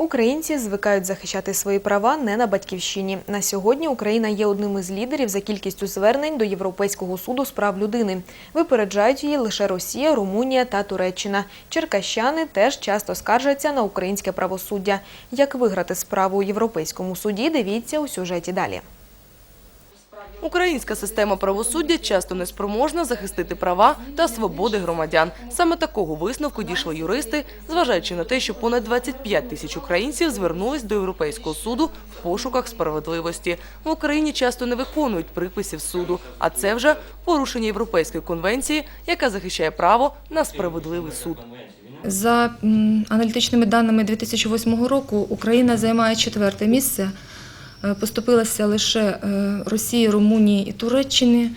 Українці звикають захищати свої права не на батьківщині. На сьогодні Україна є одним із лідерів за кількістю звернень до Європейського суду з прав людини. Випереджають її лише Росія, Румунія та Туреччина. Черкащани теж часто скаржаться на українське правосуддя. Як виграти справу у Європейському суді, дивіться у сюжеті далі. Українська система правосуддя часто неспроможна захистити права та свободи громадян. Саме такого висновку дійшли юристи, зважаючи на те, що понад 25 тисяч українців звернулись до Європейського суду в пошуках справедливості. В Україні часто не виконують приписів суду, а це вже порушення Європейської конвенції, яка захищає право на справедливий суд. За аналітичними даними 2008 року Україна займає четверте місце. Е, Поступилася лише е, Росії, Румунії і Туреччини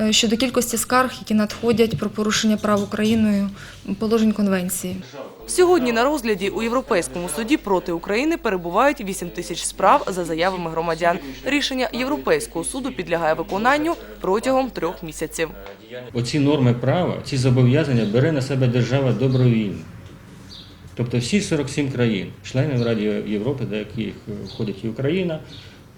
е, щодо кількості скарг, які надходять про порушення прав Україною положень конвенції. Сьогодні на розгляді у Європейському суді проти України перебувають 8 тисяч справ за заявами громадян. Рішення Європейського суду підлягає виконанню протягом трьох місяців. Оці норми права, ці зобов'язання бере на себе держава добровільно. Тобто всі 47 країн, членів Ради Європи, до яких входить і Україна,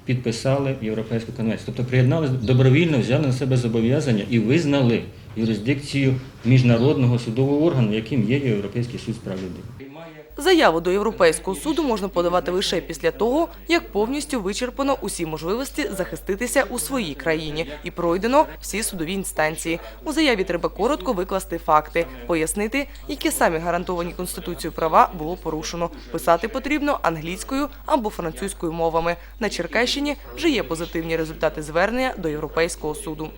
підписали Європейську конвенцію. Тобто приєдналися, добровільно, взяли на себе зобов'язання і визнали юрисдикцію міжнародного судового органу, яким є Європейський суд з прав людини. Заяву до Європейського суду можна подавати лише після того, як повністю вичерпано усі можливості захиститися у своїй країні і пройдено всі судові інстанції. У заяві треба коротко викласти факти, пояснити, які самі гарантовані Конституцією права було порушено. Писати потрібно англійською або французькою мовами. На Черкащині вже є позитивні результати звернення до Європейського суду.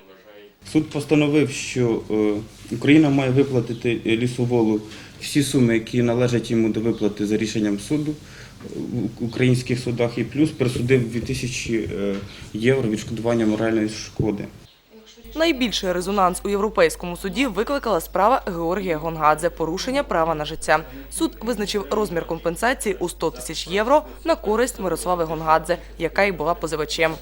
Суд постановив, що е, Україна має виплатити лісоволу всі суми, які належать йому до виплати за рішенням суду в українських судах, і плюс присудив 2000 е, євро відшкодування моральної шкоди. Найбільший резонанс у Європейському суді викликала справа Георгія Гонгадзе порушення права на життя. Суд визначив розмір компенсації у 100 тисяч євро на користь Мирослави Гонгадзе, яка й була позивачем.